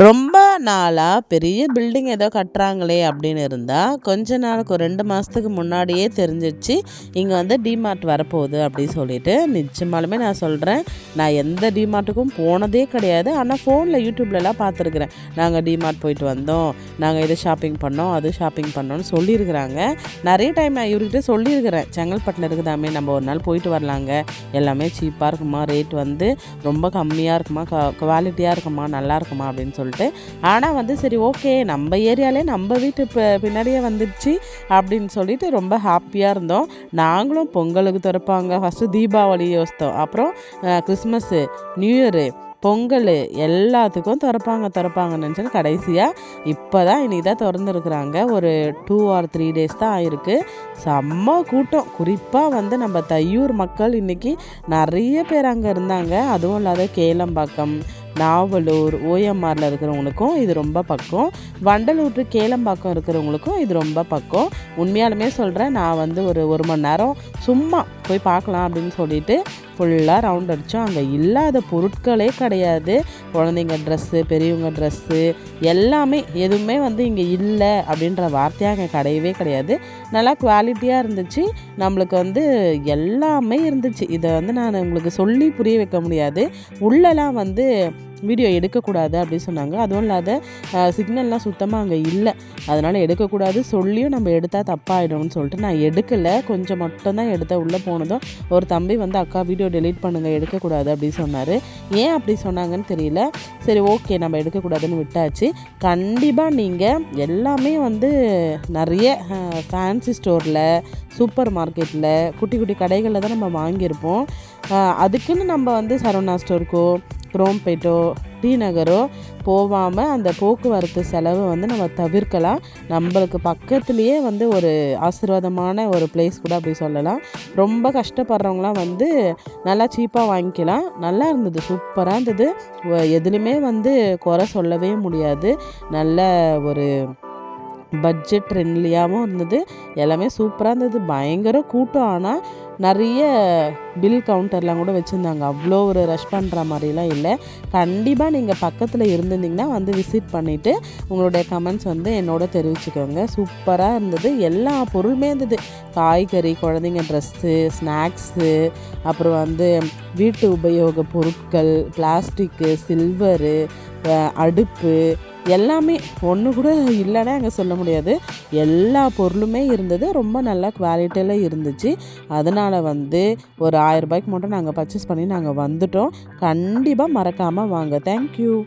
ரொம்ப நாளாக பெரிய பில்டிங் ஏதோ கட்டுறாங்களே அப்படின்னு இருந்தால் கொஞ்ச நாளுக்கு ஒரு ரெண்டு மாதத்துக்கு முன்னாடியே தெரிஞ்சிச்சு இங்கே வந்து டிமார்ட் வரப்போகுது அப்படின்னு சொல்லிட்டு. நிச்சயமாலுமே நான் சொல்கிறேன் நான் எந்த டிமார்ட்டுக்கும் போனதே கிடையாது. ஆனால் ஃபோனில் யூடியூப்லலாம் பார்த்துருக்குறேன். நாங்கள் டிமார்ட் போயிட்டு வந்தோம் நாங்கள் இது ஷாப்பிங் பண்ணோம் அது ஷாப்பிங் பண்ணோம்னு சொல்லியிருக்கிறாங்க. நிறைய டைம் நான் இவர்கிட்ட சொல்லியிருக்கிறேன் செங்கல்பட்டில் இருக்குதாமே நம்ம ஒரு நாள் போயிட்டு வரலாங்க. எல்லாமே சீப்பாக இருக்குமா ரேட் வந்து ரொம்ப கம்மியாக இருக்குமா குவாலிட்டியாக இருக்குமா நல்லா இருக்குமா அப்படின்னு சொல்லிட்டு. ஆனால் வந்து சரி ஓகே நம்ம ஏரியாலே நம்ம வீட்டு இப்போ பின்னாடியே வந்துடுச்சு அப்படின்னு சொல்லிட்டு ரொம்ப ஹாப்பியாக இருந்தோம். நாங்களும் பொங்கலுக்கு திறப்பாங்க. ஃபஸ்ட்டு தீபாவளி யோசித்தோம். அப்புறம் கிறிஸ்மஸ்ஸு நியூ இயரு பொங்கல் எல்லாத்துக்கும் திறப்பாங்க திறப்பாங்கன்னு நினச்சேன் கடைசியாக இப்போ தான் இன்றைக்கி தான் திறந்துருக்குறாங்க. ஒரு டூ ஆர் த்ரீ டேஸ் தான் ஆயிருக்கு. செம்ம கூட்டம். குறிப்பாக வந்து நம்ம தையூர் மக்கள் இன்றைக்கி நிறைய பேர் அங்கே இருந்தாங்க. அதுவும் இல்லாத கேளம்பாக்கம் நாவலூர் ஓஎம்ஆரில் இருக்கிறவங்களுக்கும் இது ரொம்ப பக்கம். வண்டலூர் கேளம்பாக்கம் இருக்கிறவங்களுக்கும் இது ரொம்ப பக்கம். உண்மையாலுமே சொல்கிறேன் நான் வந்து ஒரு ஒரு மணி நேரம் சும்மா போய் பார்க்கலாம் அப்படின்னு சொல்லிட்டு ஃபுல்லாக ரவுண்ட் அடித்தோம் அங்கே இல்லாத பொருட்களே கிடையாது. குழந்தைங்க ட்ரெஸ்ஸு பெரியவங்க ட்ரெஸ்ஸு எல்லாமே எதுவுமே வந்து இங்கே இல்லை அப்படின்ற வார்த்தையாக அங்கே கிடையவே கிடையாது. நல்லா குவாலிட்டியாக இருந்துச்சு. நம்மளுக்கு வந்து எல்லாமே இருந்துச்சு. இதை வந்து நான் உங்களுக்கு சொல்லி புரிய வைக்க முடியாது. உள்ளெல்லாம் வந்து வீடியோ எடுக்கக்கூடாது அப்படின்னு சொன்னாங்க. அதுவும் இல்லாத சிக்னல்லாம் சுத்தமாக அங்கே இல்லை. அதனால் எடுக்கக்கூடாது சொல்லியும் நம்ம எடுத்தால் தப்பாகிடும்னு சொல்லிட்டு நான் எடுக்கலை. கொஞ்சம் மட்டும்தான் எடுத்தேன். உள்ளே போனதும் ஒரு தம்பி வந்து அக்கா வீடியோ டெலீட் பண்ணுங்கள் எடுக்கக்கூடாது. அப்படின்னு சொன்னார். ஏன் அப்படி சொன்னாங்கன்னு தெரியல. சரி ஓகே நம்ம எடுக்கக்கூடாதுன்னு விட்டாச்சு. கண்டிப்பாக நீங்கள் எல்லாமே வந்து நிறைய ஃபேன்சி ஸ்டோரில் சூப்பர் மார்க்கெட்டில் குட்டி குட்டி கடைகளில் தான் நம்ம வாங்கியிருப்போம். அதுக்குன்னு நம்ம வந்து சரவணா ஸ்டோருக்கோ குரோம்பேட்டோ டி நகரோ போகாமல் அந்த போக்குவரத்து செலவு வந்து நம்ம தவிர்க்கலாம். நம்மளுக்கு பக்கத்துலேயே வந்து ஒரு ஆசீர்வாதமான ஒரு பிளேஸ் கூட அப்படி சொல்லலாம். ரொம்ப கஷ்டப்படுறவங்களாம் வந்து நல்லா சீப்பாக வாங்கிக்கலாம். நல்லா இருந்தது சூப்பராக இருந்தது. எதுலேயுமே வந்து குறை சொல்லவே முடியாது. நல்ல ஒரு பட்ஜெட் ஃப்ரெண்ட்லியாகவும் இருந்தது. எல்லாமே சூப்பராக இருந்தது. பயங்கர கூட்டம். ஆனால் நிறைய பில் கவுண்டர்லாம் கூட வச்சுருந்தாங்க. அவ்வளோ ஒரு ரஷ் பண்ணுற மாதிரிலாம் இல்லை. கண்டிப்பாக நீங்கள் பக்கத்தில் இருந்திருந்தீங்கன்னா வந்து விசிட் பண்ணிவிட்டு உங்களுடைய கமெண்ட்ஸ் வந்து என்னோட தெரிவிச்சுக்கோங்க. சூப்பராக இருந்தது. எல்லா பொருளுமே இருந்தது. காய்கறி குழந்தைங்க ட்ரெஸ்ஸு ஸ்நாக்ஸு அப்புறம் வந்து வீட்டு உபயோக பொருட்கள் பிளாஸ்டிக்கு சில்வரு அடுப்பு எல்லாமே ஒன்று கூட இல்லைன்னா அங்கே சொல்ல முடியாது. எல்லா பொருளுமே இருந்தது. ரொம்ப நல்ல குவாலிட்டியில் இருந்துச்சு. அதனால் வந்து ஒரு ஆயிரம் ரூபாய்க்கு மட்டும் நாங்கள் பர்ச்சேஸ் பண்ணி நாங்கள் வந்துட்டோம். கண்டிப்பாக மறக்காமல் வாங்க. தேங்க்யூ